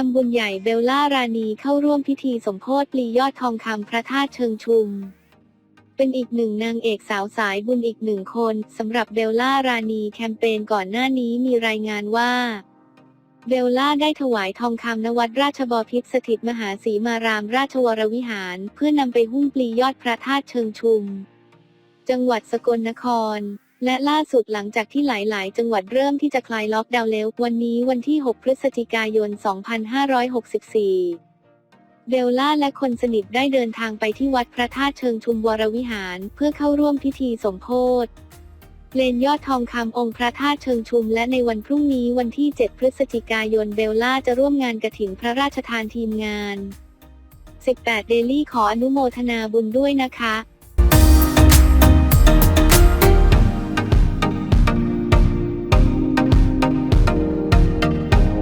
ทำบุญใหญ่เบลล่ารานีเข้าร่วมพิธีสมโภชปลียอดทองคำพระธาตุเชิงชุม เป็นอีกหนึ่งนางเอกสาวสายบุญอีกหนึ่งคนสำหรับเบลล่ารานีแคมเปญก่อนหน้านี้มีรายงานว่า เบลล่าได้ถวายทองคำนวัดราชบพิตรสถิตมหาสีมารามราชวรวิหาร เพื่อนำไปหุ้มปลียอดพระธาตุเชิงชุม จังหวัดสกลนคร และล่าสุดหลังจากที่หลาย ๆ จังหวัดเริ่มที่จะคลายล็อกดาวน์แล้ววันนี้วันที่ 6 พฤศจิกายน 2564 เบลล่าและคนสนิทได้เดินทางไปที่วัดพระธาตุเชิงชุมวรวิหารเพื่อเข้าร่วมพิธีสมโภชเลนยอดทองคำองค์พระธาตุเชิงชุมและในวันพรุ่งนี้วันที่ 7 พฤศจิกายนเบลล่าจะร่วมงานกระถิ่นพระราชทานทีมงาน 18 เดลี่ขออนุโมทนาบุญด้วยนะคะ